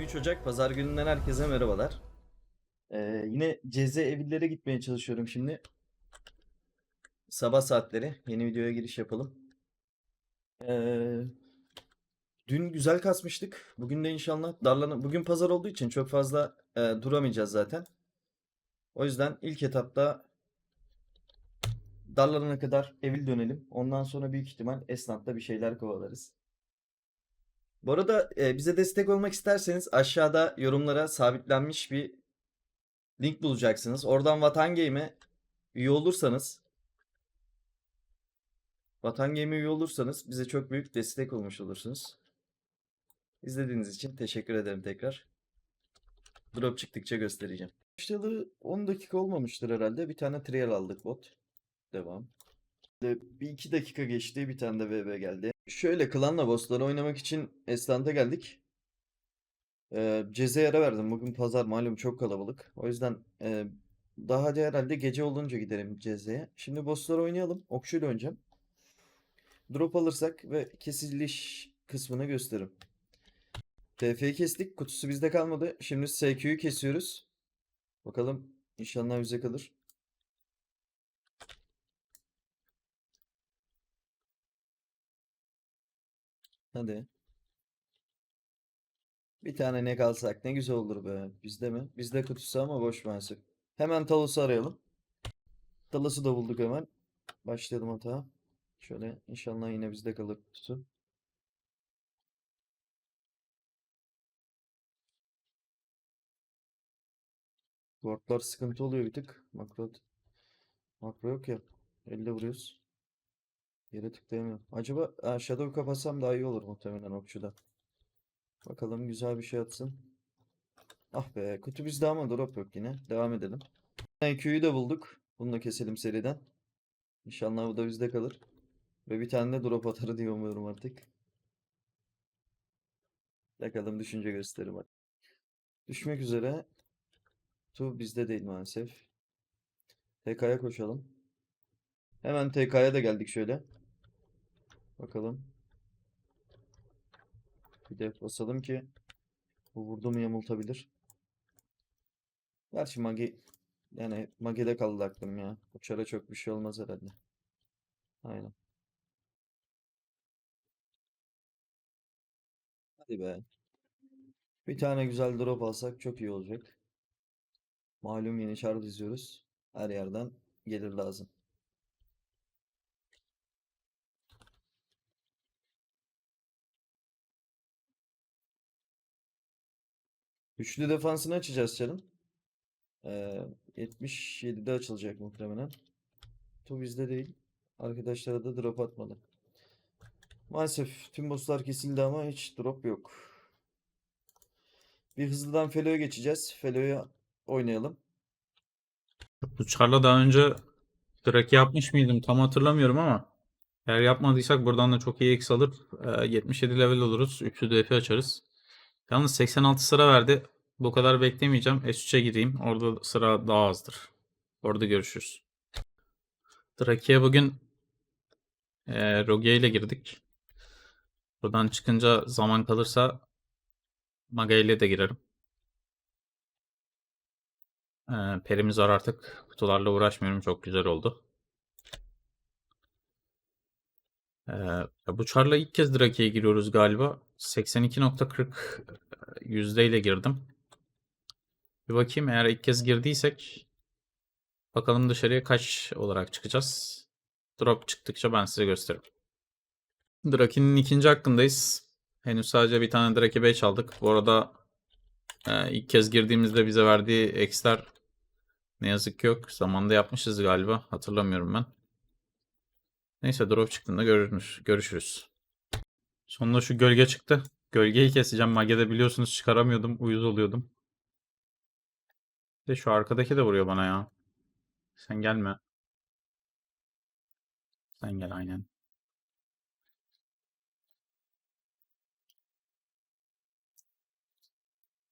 23 Ocak Pazar gününden herkese merhabalar. Ee, yine Ceze evlere gitmeye çalışıyorum şimdi. Sabah saatleri. Yeni videoya giriş yapalım. Ee, dün güzel kasmıştık. Bugün de inşallah darlana... Bugün pazar olduğu için çok fazla e, duramayacağız zaten. O yüzden ilk etapta darlanana kadar evil dönelim. Ondan sonra büyük ihtimal esnafta bir şeyler kovalarız. Bu arada e, bize destek olmak isterseniz aşağıda yorumlara sabitlenmiş bir link bulacaksınız. Oradan Vatan Game'e üye olursanız Vatan Game'e üye olursanız bize çok büyük destek olmuş olursunuz. İzlediğiniz için teşekkür ederim tekrar. Drop çıktıkça göstereceğim. Başlayalı 10 dakika olmamıştır herhalde. Bir tane trial aldık bot. Devam. De bir iki dakika geçti. Bir tane de VB geldi. Şöyle klanla bossları oynamak için Esland'a geldik. Ee, Ceze'ye ara verdim. Bugün pazar malum çok kalabalık. O yüzden e, daha hadi herhalde gece olunca giderim Ceze'ye. Şimdi bossları oynayalım. Okçuyla oynayacağım. Drop alırsak ve kesiliş kısmını gösteririm. TF'yi kestik. Kutusu bizde kalmadı. Şimdi SQ'yu kesiyoruz. Bakalım inşallah bize kalır. Hadi. Bir tane ne kalsak ne güzel olur be. Bizde mi? Bizde kutusu ama boş maalesef. Hemen Talus'u arayalım. Talus'u da bulduk hemen. Başlayalım hata. Şöyle inşallah yine bizde kalır kutusu. Wardlar sıkıntı oluyor bir tık. Makro, makro yok ya. Elle vuruyoruz. Yere tıklayamıyorum. Acaba ha, Shadow kapatsam daha iyi olur muhtemelen okçuda. Bakalım güzel bir şey atsın. Ah be kutu bizde ama drop yok yine. Devam edelim. Q'yu da bulduk. Bunu da keselim seriden. İnşallah bu da bizde kalır. Ve bir tane de drop atarı diye umuyorum artık. Bakalım düşünce gösterim hadi. Düşmek üzere. Tu bizde değil maalesef. TK'ya koşalım. Hemen TK'ya da geldik şöyle. Bakalım. Bir de basalım ki bu vurdu mu yamultabilir. Gerçi Magi yani Magi'de kaldı aklım ya. Uçara çok bir şey olmaz herhalde. Aynen. Hadi be. Bir tane güzel drop alsak çok iyi olacak. Malum yeni şarj izliyoruz. Her yerden gelir lazım. Üçlü defansını açacağız canım. Ee, 77'de açılacak muhtemelen. Tu bizde değil. Arkadaşlara da drop atmadı. Maalesef tüm bosslar kesildi ama hiç drop yok. Bir hızlıdan Felo'ya geçeceğiz. Felo'ya oynayalım. Uçar'la daha önce Drake yapmış mıydım tam hatırlamıyorum ama eğer yapmadıysak buradan da çok iyi X alır. Ee, 77 level oluruz. 3'lü DP açarız. Yalnız 86 sıra verdi. Bu kadar beklemeyeceğim. S3'e gireyim. Orada sıra daha azdır. Orada görüşürüz. Drake'ye bugün e, Rogue ile girdik. Buradan çıkınca zaman kalırsa Maga ile de girerim. Ee, perimiz var artık. Kutularla uğraşmıyorum. Çok güzel oldu. Ee, bu çarla ilk kez Drake'ye giriyoruz galiba. 82.40 yüzdeyle girdim. Bir bakayım eğer ilk kez girdiysek bakalım dışarıya kaç olarak çıkacağız. Drop çıktıkça ben size gösteririm. Drake'nin ikinci hakkındayız. Henüz sadece bir tane Drake 5 aldık. Bu arada e, ilk kez girdiğimizde bize verdiği eksler ne yazık ki yok. Zamanında yapmışız galiba. Hatırlamıyorum ben. Neyse drop çıktığında görürüz, görüşürüz. Sonunda şu gölge çıktı. Gölgeyi keseceğim. Mage'de biliyorsunuz çıkaramıyordum. Uyuz oluyordum. De şu arkadaki de vuruyor bana ya. Sen gelme. Sen gel aynen.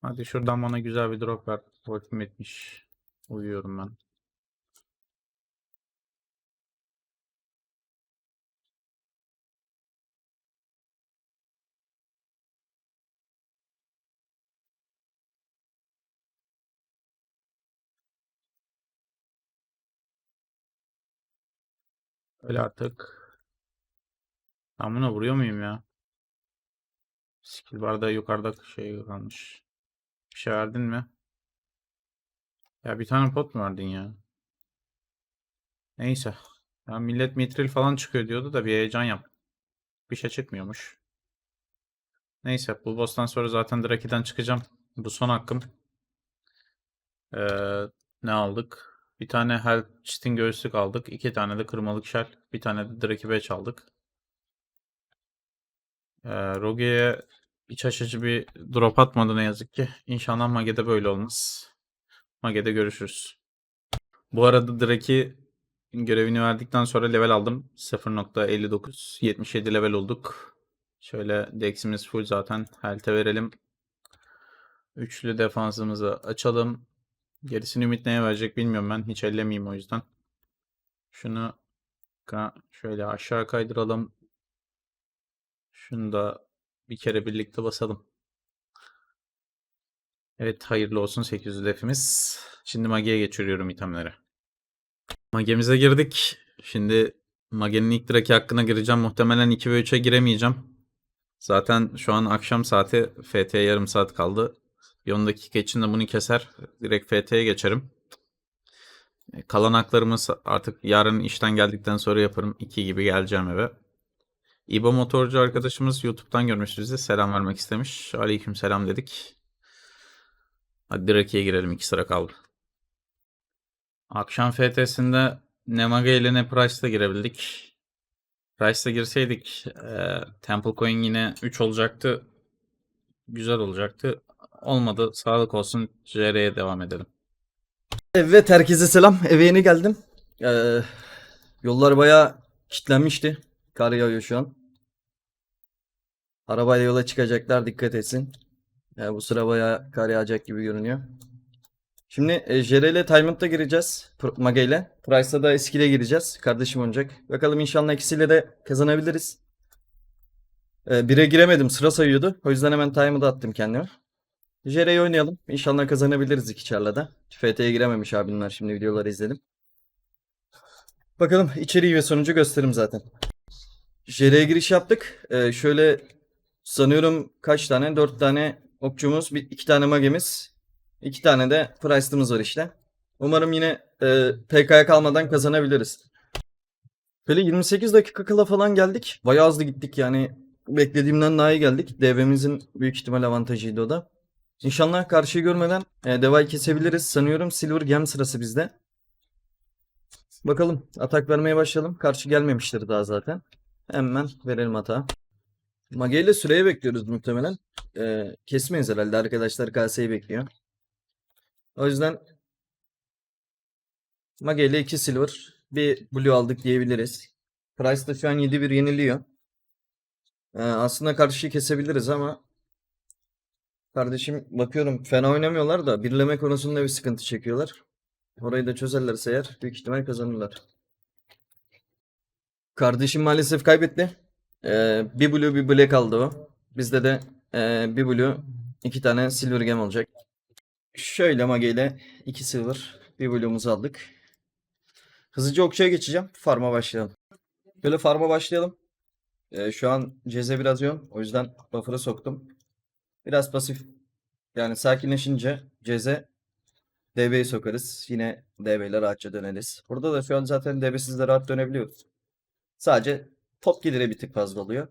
Hadi şuradan bana güzel bir drop ver. Vaktim etmiş. Uyuyorum ben. Öyle artık. Ben buna vuruyor muyum ya? Skill barda yukarıda şey kalmış. Bir şey verdin mi? Ya bir tane pot mu verdin ya? Neyse. Ya millet mitril falan çıkıyor diyordu da bir heyecan yap. Bir şey çıkmıyormuş. Neyse bu boss'tan sonra zaten Draki'den çıkacağım. Bu son hakkım. Ee, ne aldık? Bir tane Health Çitin göğüslük aldık. iki tane de kırmalık şel. Bir tane de Draki Badge aldık. Ee, Rogue'ye iç açıcı bir drop atmadı ne yazık ki. İnşallah Mage'de böyle olmaz. Mage'de görüşürüz. Bu arada Draki görevini verdikten sonra level aldım. 0.59. 77 level olduk. Şöyle Dex'imiz full zaten. Health'e verelim. Üçlü defansımızı açalım. Gerisini Ümit neye verecek bilmiyorum ben. Hiç ellemeyeyim o yüzden. Şunu şöyle aşağı kaydıralım. Şunu da bir kere birlikte basalım. Evet hayırlı olsun 800 defimiz. Şimdi Mage'ye geçiriyorum itemleri. Mage'mize girdik. Şimdi Mage'nin ilk direki hakkına gireceğim. Muhtemelen 2 ve 3'e giremeyeceğim. Zaten şu an akşam saati FT'ye yarım saat kaldı. Bir 10 dakika içinde bunu keser. Direkt FT'ye geçerim. E, Kalan haklarımız artık yarın işten geldikten sonra yaparım. 2 gibi geleceğim eve. İbo motorcu arkadaşımız YouTube'dan görmüş bizi. Selam vermek istemiş. Aleyküm selam dedik. Hadi Draki'ye girelim. 2 sıra kaldı. Akşam FT'sinde ne ile ne Price'da girebildik. Price'da girseydik e, Temple Coin yine 3 olacaktı. Güzel olacaktı. Olmadı. Sağlık olsun. JR'ye devam edelim. Evet herkese selam. Eve yeni geldim. Ee, yollar bayağı kilitlenmişti. Kar yağıyor şu an. Arabayla yola çıkacaklar dikkat etsin. Ee, bu sıra bayağı kar yağacak gibi görünüyor. Şimdi e, Jere ile Diamond'da gireceğiz. Mage ile. Price'da da eskile gireceğiz. Kardeşim oynayacak. Bakalım inşallah ikisiyle de kazanabiliriz. Ee, bire giremedim. Sıra sayıyordu. O yüzden hemen Diamond'a attım kendime. Jere'yi oynayalım. İnşallah kazanabiliriz iki çarla da. FT'ye girememiş abimler. Şimdi videoları izledim. Bakalım içeriği ve sonucu gösteririm zaten. Jere'ye giriş yaptık. Ee, şöyle sanıyorum kaç tane? Dört tane okçumuz, bir, iki tane magemiz, iki tane de Price'ımız var işte. Umarım yine e, PK'ya kalmadan kazanabiliriz. Böyle 28 dakika kala falan geldik. Bayağı hızlı gittik yani. Beklediğimden daha iyi geldik. DB'mizin büyük ihtimal avantajıydı o da. İnşallah karşıyı görmeden e, devayı kesebiliriz. Sanıyorum Silver Gem sırası bizde. Bakalım atak vermeye başlayalım. Karşı gelmemiştir daha zaten. Hemen verelim hata. Mage ile süreye bekliyoruz muhtemelen. E, kesmeyiz herhalde. Arkadaşlar KS'yi bekliyor. O yüzden Mage ile 2 Silver bir Blue aldık diyebiliriz. Price da şu an 7-1 yeniliyor. E, aslında karşıyı kesebiliriz ama Kardeşim bakıyorum fena oynamıyorlar da birleme konusunda bir sıkıntı çekiyorlar. Orayı da çözerlerse eğer büyük ihtimal kazanırlar. Kardeşim maalesef kaybetti. Ee, bir blue bir black aldı o. Bizde de ee, bir blue iki tane silver gem olacak. Şöyle mage ile iki silver bir blue'umuzu aldık. Hızlıca okçuya geçeceğim. Farm'a başlayalım. Böyle farm'a başlayalım. Ee, şu an ceze biraz yoğun. O yüzden buffer'ı soktum. Biraz pasif yani sakinleşince ceze DB'yi sokarız. Yine DB ile rahatça döneriz. Burada da şu an zaten DB'siz de rahat dönebiliyoruz. Sadece top geliri bir tık fazla oluyor.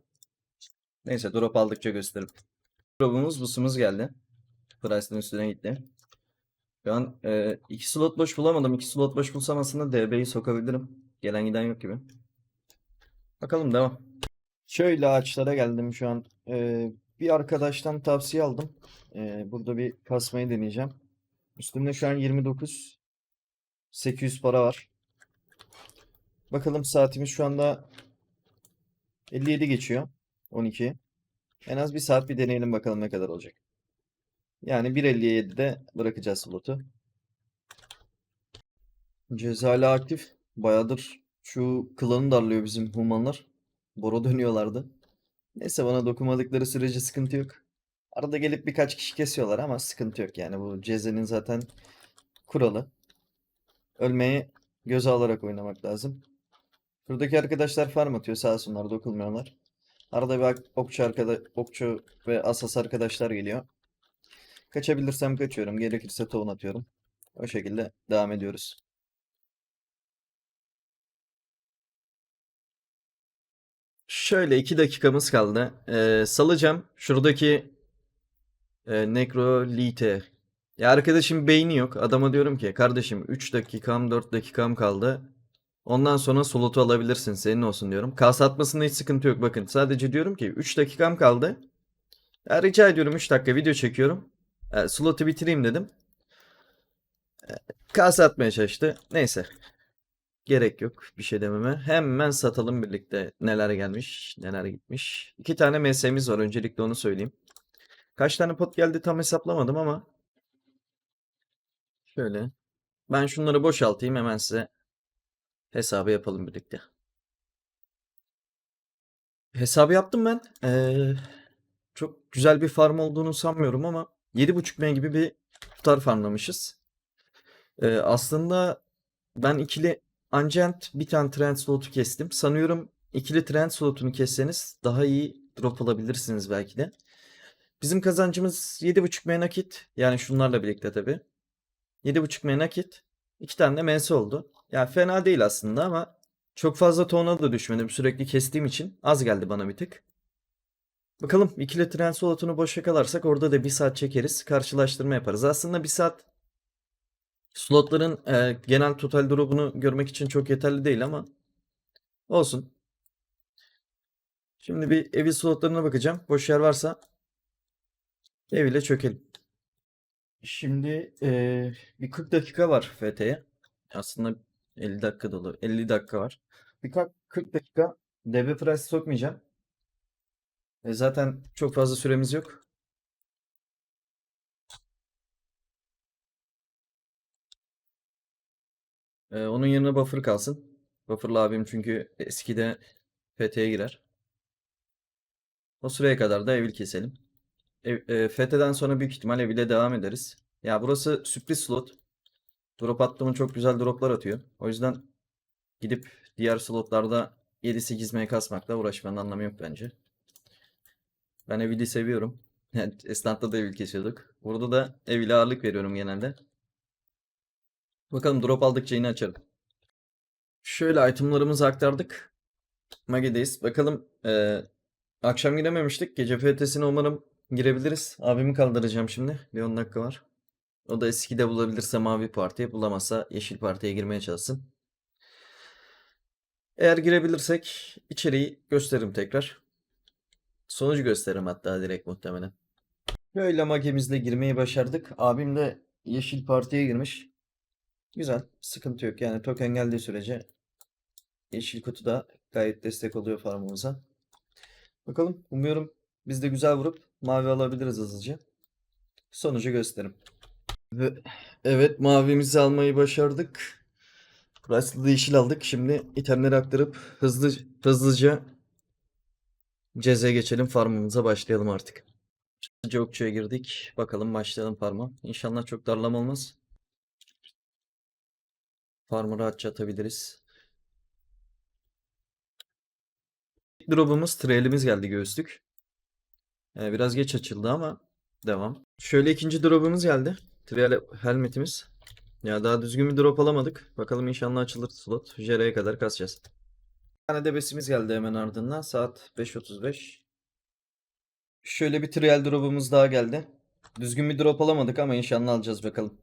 Neyse drop aldıkça gösteririm. Drop'umuz busumuz geldi. Price'ın üstüne gitti. Şu an e, iki slot boş bulamadım. İki slot boş bulsam aslında DB'yi sokabilirim. Gelen giden yok gibi. Bakalım devam. Şöyle ağaçlara geldim şu an. Ee, bir arkadaştan tavsiye aldım. Ee, burada bir kasmayı deneyeceğim. Üstümde şu an 29 800 para var. Bakalım saatimiz şu anda 57 geçiyor. 12. En az bir saat bir deneyelim bakalım ne kadar olacak. Yani 1.57'de bırakacağız slotu. Ceza hala aktif. Bayağıdır şu klanı darlıyor bizim humanlar. Boro dönüyorlardı. Neyse bana dokunmadıkları sürece sıkıntı yok. Arada gelip birkaç kişi kesiyorlar ama sıkıntı yok yani bu cezenin zaten kuralı. Ölmeyi göze alarak oynamak lazım. Buradaki arkadaşlar farm atıyor sağ olsunlar dokunmuyorlar. Arada bir okçu arkada okçu ve asas arkadaşlar geliyor. Kaçabilirsem kaçıyorum. Gerekirse tohum atıyorum. O şekilde devam ediyoruz. Şöyle iki dakikamız kaldı. Ee, salacağım. Şuradaki e, Necrolite. Ya arkadaşım beyni yok. Adama diyorum ki kardeşim 3 dakikam 4 dakikam kaldı. Ondan sonra slotu alabilirsin senin olsun diyorum. Kas atmasında hiç sıkıntı yok bakın. Sadece diyorum ki 3 dakikam kaldı. Ya rica ediyorum 3 dakika video çekiyorum. E, slotu bitireyim dedim. E, kas atmaya çalıştı. Neyse. Gerek yok bir şey dememe. Hemen satalım birlikte neler gelmiş, neler gitmiş. İki tane MS'miz var öncelikle onu söyleyeyim. Kaç tane pot geldi tam hesaplamadım ama. Şöyle. Ben şunları boşaltayım hemen size hesabı yapalım birlikte. Hesabı yaptım ben. Ee, çok güzel bir farm olduğunu sanmıyorum ama 7.5 M gibi bir tutar farmlamışız. Ee, aslında ben ikili Ancient bir tane trend slotu kestim. Sanıyorum ikili trend slotunu kesseniz daha iyi drop alabilirsiniz belki de. Bizim kazancımız 7.5 M nakit. Yani şunlarla birlikte tabii. 7.5 M nakit. 2 tane de MS oldu. Yani fena değil aslında ama çok fazla tona da düşmedim. Sürekli kestiğim için az geldi bana bir tık. Bakalım ikili tren slotunu boş yakalarsak orada da bir saat çekeriz. Karşılaştırma yaparız. Aslında bir saat slotların e, genel total drop'unu görmek için çok yeterli değil ama olsun. Şimdi bir evi slotlarına bakacağım. Boş yer varsa ev ile çökelim. Şimdi e, bir 40 dakika var FT'ye. Aslında 50 dakika dolu. 50 dakika var. Bir 40 dakika DB price sokmayacağım. E, zaten çok fazla süremiz yok. E, onun yerine buffer kalsın. Buffer'lı abim çünkü eskide FT'ye girer. O süreye kadar da evil keselim. Ev, e, FT'den sonra büyük ihtimal evile devam ederiz. Ya burası sürpriz slot. Drop attığımı çok güzel droplar atıyor. O yüzden gidip diğer slotlarda 7-8 M kasmakla uğraşmanın anlamı yok bence. Ben Evil'i seviyorum. Yani Esnaf'ta da Evil kesiyorduk. Burada da Evil'e ağırlık veriyorum genelde. Bakalım drop aldıkça yine açarım. Şöyle itemlarımızı aktardık. Mage'deyiz. Bakalım eee, akşam girememiştik. Gece FT'sine umarım girebiliriz. Abimi kaldıracağım şimdi. Bir 10 dakika var. O da eskide bulabilirse mavi partiye bulamazsa yeşil partiye girmeye çalışsın. Eğer girebilirsek içeriği gösteririm tekrar. Sonucu gösteririm hatta direkt muhtemelen. Böyle magemizle girmeyi başardık. Abim de yeşil partiye girmiş. Güzel. Sıkıntı yok. Yani token geldiği sürece yeşil kutu da gayet destek oluyor farmımıza. Bakalım. Umuyorum biz de güzel vurup mavi alabiliriz hızlıca. Sonucu gösteririm. Ve evet mavimizi almayı başardık. Price'lı yeşil aldık. Şimdi itemleri aktarıp hızlı hızlıca CZ'ye geçelim. Farmımıza başlayalım artık. Hızlıca girdik. Bakalım başlayalım farma. İnşallah çok darlama olmaz. Farmı rahatça atabiliriz. Drop'umuz trail'imiz geldi göğüslük. Ee, biraz geç açıldı ama devam. Şöyle ikinci drop'umuz geldi. Trial helmetimiz. Ya daha düzgün bir drop alamadık. Bakalım inşallah açılır slot. Jere'ye kadar kasacağız. Bir tane debesimiz geldi hemen ardından. Saat 5.35. Şöyle bir trial drop'umuz daha geldi. Düzgün bir drop alamadık ama inşallah alacağız bakalım.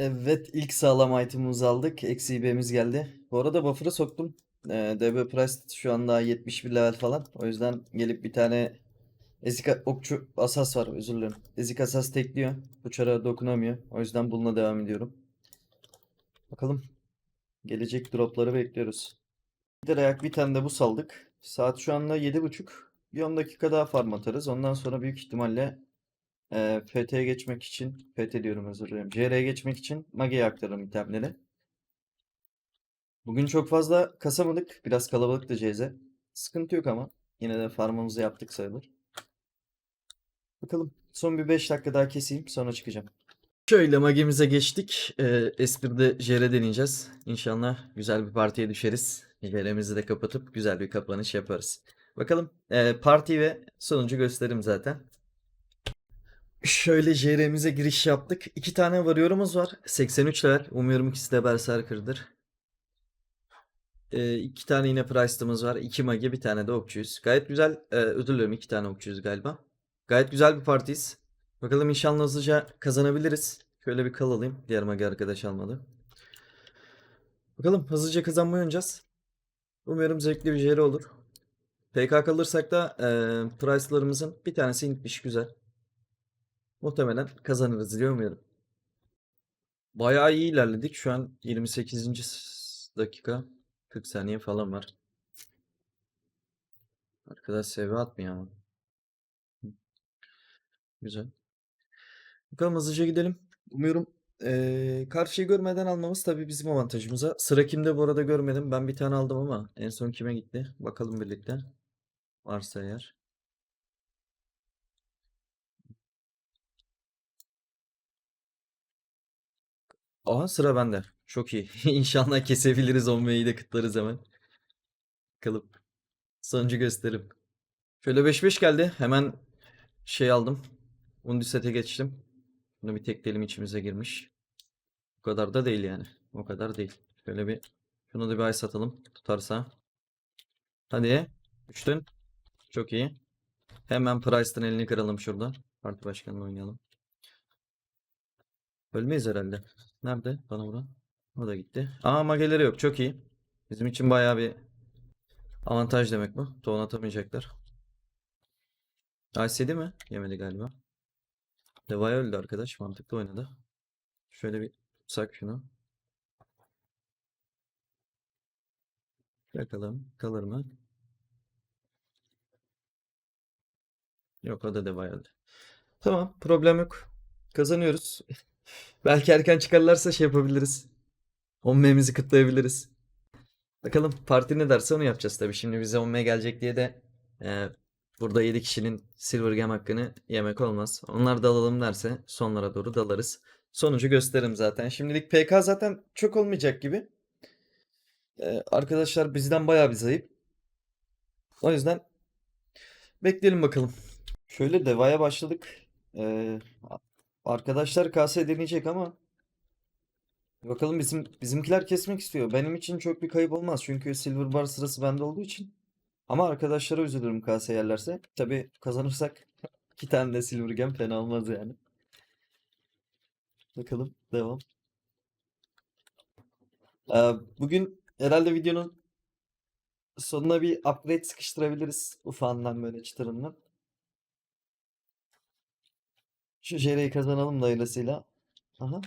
Evet ilk sağlam item'ımızı aldık. Eksi IB'miz geldi. Bu arada buffer'ı soktum. Ee, DB Price şu an daha 71 level falan. O yüzden gelip bir tane Ezik okçu asas var özür dilerim. Ezik asas tekliyor. Bu dokunamıyor. O yüzden bununla devam ediyorum. Bakalım. Gelecek dropları bekliyoruz. Bir ayak bir tane de bu saldık. Saat şu anda 7.30. Bir 10 dakika daha farm atarız. Ondan sonra büyük ihtimalle e, FT'ye geçmek için FT diyorum özür dilerim. CR'ye geçmek için Mage'ye aktarırım itemleri. Bugün çok fazla kasamadık. Biraz kalabalıktı CZ. Sıkıntı yok ama. Yine de farmımızı yaptık sayılır. Bakalım. Son bir 5 dakika daha keseyim sonra çıkacağım. Şöyle magemize geçtik. Ee, Espir'de JR deneyeceğiz. İnşallah güzel bir partiye düşeriz. Jelemizi de kapatıp güzel bir kapanış yaparız. Bakalım e, parti ve sonucu gösteririm zaten. Şöyle JR'mize giriş yaptık. İki tane varıyorumuz var. 83 level. Umuyorum ikisi de Berserker'dır. E, iki tane yine Price'ımız var. İki mage bir tane de okçuyuz. Gayet güzel. E, özür dilerim iki tane okçuyuz galiba. Gayet güzel bir partiyiz. Bakalım inşallah hızlıca kazanabiliriz. Şöyle bir kal alayım. Diğer mage arkadaş almadı. Bakalım hızlıca kazanmayı oynayacağız. Umarım zevkli bir JR olur. PK kalırsak da e, Price'larımızın bir tanesi inmiş güzel. Muhtemelen kazanırız diye umuyorum. Bayağı iyi ilerledik. Şu an 28. dakika. 40 saniye falan var. Arkadaş seviye atmıyor ama. Güzel. Bakalım hızlıca gidelim. Umuyorum eee karşıyı görmeden almamız tabii bizim avantajımıza. Sıra kimde bu arada görmedim. Ben bir tane aldım ama en son kime gitti? Bakalım birlikte. Varsa eğer. Aha sıra bende. Çok iyi. İnşallah kesebiliriz 10 de kıtlarız hemen. Bakalım. Sonucu gösteririm. Şöyle 5-5 geldi. Hemen şey aldım. Undisete geçtim. Bunu bir tekleyelim içimize girmiş. O kadar da değil yani. O kadar değil. Şöyle bir şunu da bir ay satalım. Tutarsa. Hadi. Düştün. Çok iyi. Hemen Price'ın elini kıralım şurada. Parti başkanını oynayalım. Ölmeyiz herhalde. Nerede? Bana vuran. O da gitti. Aa mageleri yok. Çok iyi. Bizim için bayağı bir avantaj demek bu. Ton atamayacaklar. Yedi mi? Yemedi galiba. Devaya öldü arkadaş. Mantıklı oynadı. Şöyle bir sak şunu. Bakalım kalır mı? Yok o da Devaya öldü. Tamam problem yok. Kazanıyoruz. Belki erken çıkarlarsa şey yapabiliriz. 10M'mizi kıtlayabiliriz. Bakalım parti ne derse onu yapacağız tabii. Şimdi bize 10M gelecek diye de e, burada 7 kişinin Silver Game hakkını yemek olmaz. Onlar da alalım derse sonlara doğru dalarız. Sonucu gösteririm zaten. Şimdilik PK zaten çok olmayacak gibi. E, arkadaşlar bizden bayağı bir zayıf. O yüzden bekleyelim bakalım. Şöyle devaya başladık. E, arkadaşlar KS deneyecek ama Bakalım bizim bizimkiler kesmek istiyor. Benim için çok bir kayıp olmaz. Çünkü Silver Bar sırası bende olduğu için. Ama arkadaşlara üzülürüm KS yerlerse. Tabii kazanırsak iki tane de Silver Gem fena olmaz yani. Bakalım devam. Ee, bugün herhalde videonun sonuna bir upgrade sıkıştırabiliriz. Ufağından böyle çıtırından. Şu JR'yi kazanalım da hayırlısıyla. Aha.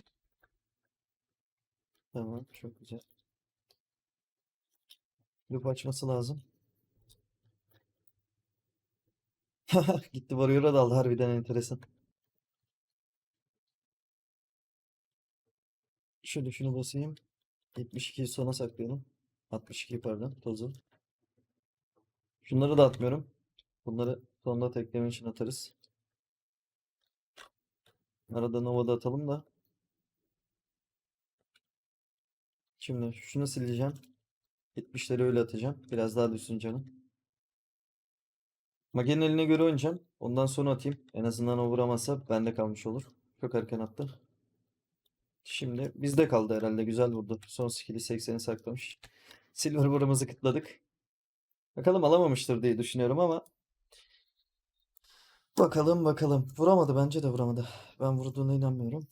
Tamam, çok güzel. Loop açması lazım. Gitti Warrior'a daldı harbiden enteresan. Şöyle şunu basayım. 72'yi sona saklayalım. 62 pardon tozu. Şunları da atmıyorum. Bunları sonda tekleme için atarız. Arada Nova'da atalım da. Şimdi şunu sileceğim. 70'leri öyle atacağım. Biraz daha düşsün canım. Mage'nin eline göre oynayacağım. Ondan sonra atayım. En azından o vuramazsa bende kalmış olur. Çok erken attı. Şimdi bizde kaldı herhalde. Güzel vurdu. Son skill'i 80'i saklamış. Silver vuramızı kıtladık. Bakalım alamamıştır diye düşünüyorum ama. Bakalım bakalım. Vuramadı bence de vuramadı. Ben vurduğuna inanmıyorum.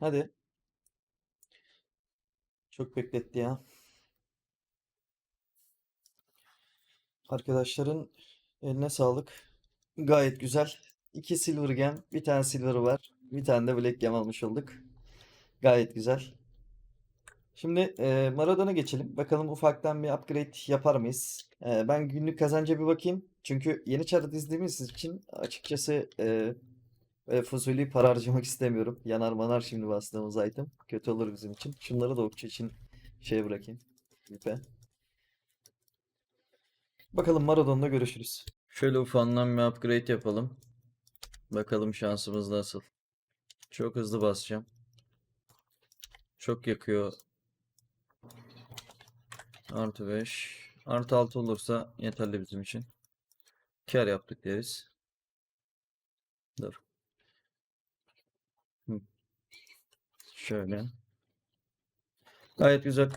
Hadi. Çok bekletti ya. Arkadaşların eline sağlık. Gayet güzel. İki silver gem, bir tane silver var. Bir tane de black gem almış olduk. Gayet güzel. Şimdi e, Maradona geçelim. Bakalım ufaktan bir upgrade yapar mıyız? E, ben günlük kazanca bir bakayım. Çünkü yeni çarı dizdiğimiz için açıkçası e, Böyle fuzuli para harcamak istemiyorum. Yanar manar şimdi bastığımız item. Kötü olur bizim için. Şunları da okçu için şey bırakayım. İpe. Bakalım Maradon'da görüşürüz. Şöyle ufandan bir upgrade yapalım. Bakalım şansımız nasıl. Çok hızlı basacağım. Çok yakıyor. Artı 5. Artı 6 olursa yeterli bizim için. Kar yaptık deriz. Dur. Şöyle. Gayet güzel.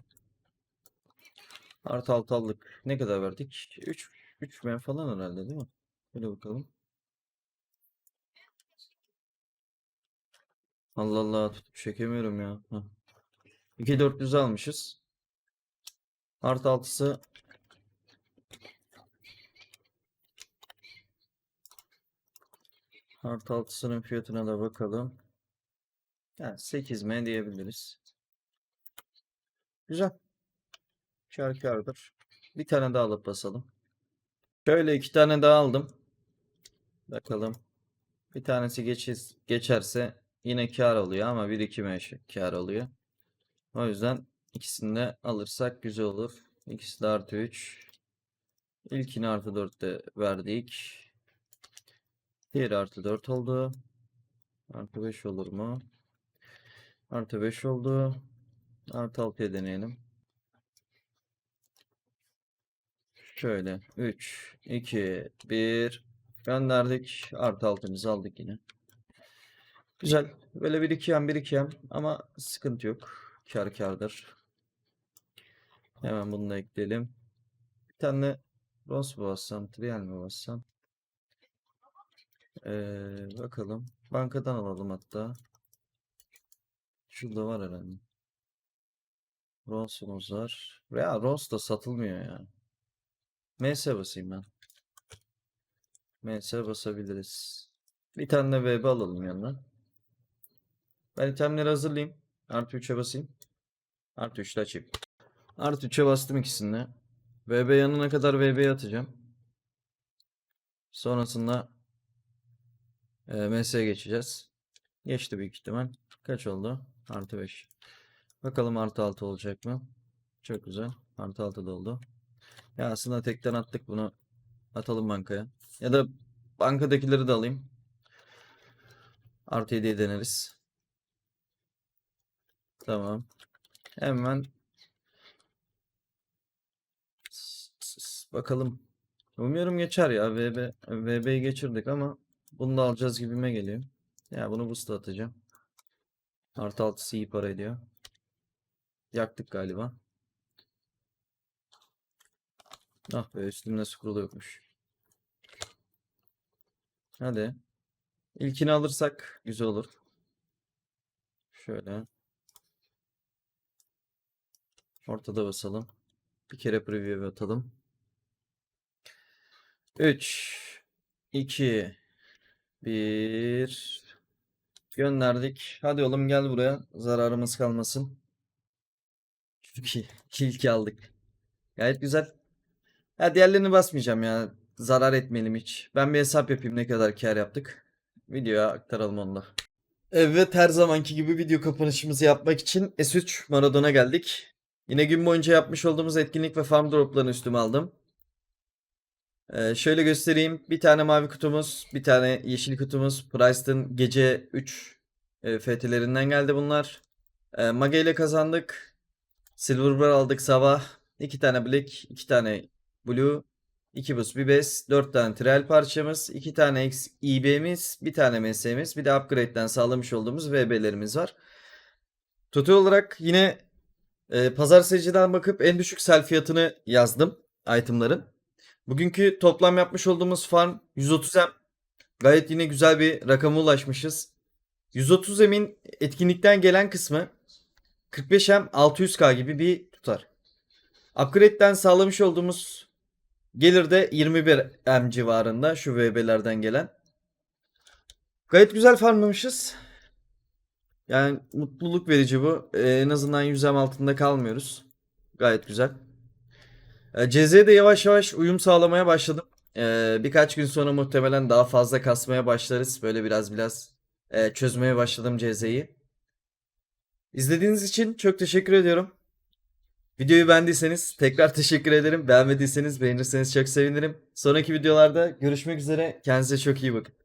Artı 6 aldık. Ne kadar verdik? 3 3 men falan herhalde değil mi? Böyle bakalım. Allah Allah tutup çekemiyorum ya. Heh. 2400 almışız. Artı 6'sı Artı 6'sının fiyatına da bakalım. Yani 8 M diyebiliriz. Güzel. Kâr kârdır. Bir tane daha alıp basalım. Şöyle iki tane daha aldım. Bakalım. Bir tanesi geçiz, geçerse yine kâr oluyor ama 1-2 M kâr oluyor. O yüzden ikisini de alırsak güzel olur. İkisi de artı 3. İlkini artı 4 de verdik. Diğeri artı 4 oldu. Artı 5 olur mu? Artı 5 oldu. Artı 6'ya deneyelim. Şöyle 3, 2, 1 gönderdik. Artı 6'mızı aldık yine. Güzel. Böyle bir iki bir iki ama sıkıntı yok. Kar kardır. Hemen bunu da ekleyelim. Bir tane bronz mu bassam, trial mi bassam? Ee, bakalım. Bankadan alalım hatta. Şurada var herhalde. Ronsumuz var. Veya Rons da satılmıyor ya. MS basayım ben. MS basabiliriz. Bir tane de VB alalım yanına. Ben itemleri hazırlayayım. Artı 3'e basayım. Artı 3'te açayım. Artı 3'e bastım ikisini. VB yanına kadar VB'ye atacağım. Sonrasında e, MS'ye geçeceğiz. Geçti büyük ihtimal. Kaç oldu? Artı 5. Bakalım artı 6 olacak mı? Çok güzel. Artı 6 da oldu. Ya aslında tekten attık bunu. Atalım bankaya. Ya da bankadakileri de alayım. Artı 7'ye deneriz. Tamam. Hemen bakalım. Umuyorum geçer ya. VB VB'yi geçirdik ama bunu da alacağız gibime geliyor. Ya bunu boost'a atacağım. Artı 6'sı iyi para ediyor. Yaktık galiba. Ah be üstümde scroll yokmuş. Hadi. İlkini alırsak güzel olur. Şöyle. Ortada basalım. Bir kere preview atalım. 3 2 1 Gönderdik. Hadi oğlum gel buraya. Zararımız kalmasın. Çok iyi. Aldık. Gayet güzel. Ya diğerlerini basmayacağım ya. Zarar etmeyelim hiç. Ben bir hesap yapayım ne kadar kar yaptık. Videoya aktaralım onu da. Evet her zamanki gibi video kapanışımızı yapmak için S3 Maradona geldik. Yine gün boyunca yapmış olduğumuz etkinlik ve farm droplarını üstüme aldım. Ee, şöyle göstereyim. Bir tane mavi kutumuz, bir tane yeşil kutumuz. Price'ın gece 3 e, FT'lerinden geldi bunlar. E, Mage ile kazandık. Silver Bar aldık sabah. 2 tane Black, 2 tane Blue, 2 buz, bir bes, 4 tane trial parçamız, 2 tane IB'miz, bir tane MS'miz, bir de upgrade'den sağlamış olduğumuz VB'lerimiz var. Total olarak yine e, pazar sayıcıdan bakıp en düşük sell fiyatını yazdım itemların. Bugünkü toplam yapmış olduğumuz farm 130 M. Gayet yine güzel bir rakama ulaşmışız. 130 M'in etkinlikten gelen kısmı 45 M 600K gibi bir tutar. Upgrade'den sağlamış olduğumuz gelir de 21 M civarında şu VB'lerden gelen. Gayet güzel farmlamışız. Yani mutluluk verici bu. Ee, en azından 100 M altında kalmıyoruz. Gayet güzel. Ee, CZ'ye de yavaş yavaş uyum sağlamaya başladım. Ee, birkaç gün sonra muhtemelen daha fazla kasmaya başlarız. Böyle biraz biraz e, çözmeye başladım CZ'yi. İzlediğiniz için çok teşekkür ediyorum. Videoyu beğendiyseniz tekrar teşekkür ederim. Beğenmediyseniz beğenirseniz çok sevinirim. Sonraki videolarda görüşmek üzere. Kendinize çok iyi bakın.